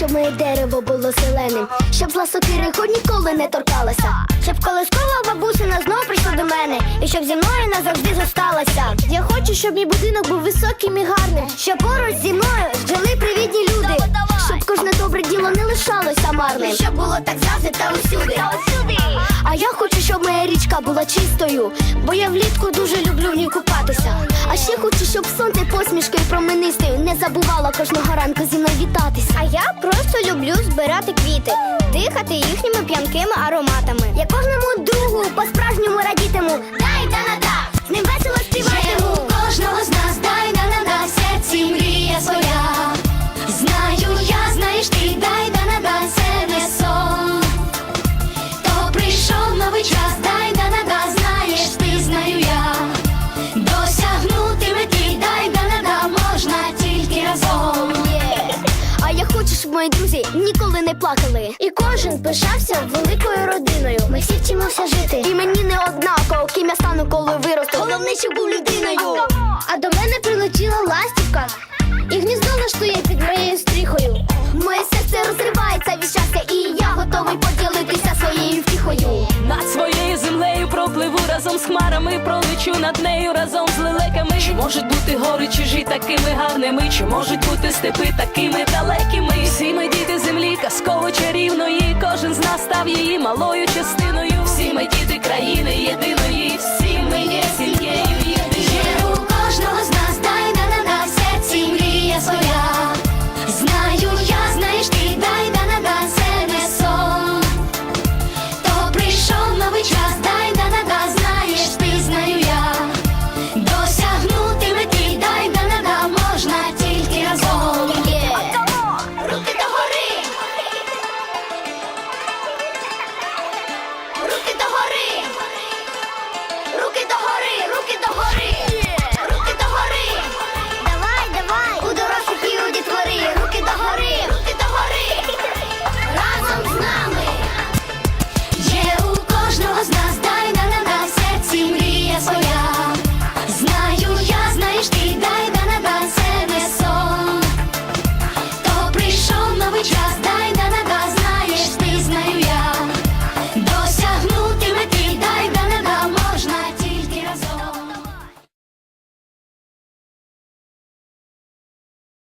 щоб моє дерево було зеленим, щоб зла сокири хоч ніколи не торкалася. Щоб колискова бабусина знов прийшла до мене, і щоб зі мною назавжди зосталася. Я хочу, щоб мій будинок був високим і гарним, щоб поруч зі мною жили привітні люди, щоб кожне добре діло не лишалося марним. Щоб було так завжди та усюди. Чистою, бо я влітку дуже люблю в ній купатися. А ще хочу, щоб сонце посмішкою променистою не забувала кожного ранку зі мною вітатися. А я просто люблю збирати квіти, дихати їхніми п'янкими ароматами. Я кожному щоб мої друзі ніколи не плакали. І кожен пишався великою родиною. Ми всі вчимося жити. І мені не однаково, ким я стану, коли виросту. Головне, щоб був людиною. А до мене прилетіла ластівка і гніздо влаштує під моєю стріхою. Моє серце розривається від щастя, і я готовий поділитися своєю втіхою. Землею пропливу разом з хмарами, пролечу над нею разом з лелеками. Чи можуть бути гори чужі такими гарними? Чи можуть бути степи такими далекими? Всі ми діти землі, казково чарівної. Кожен з нас став її малою частиною. hurry.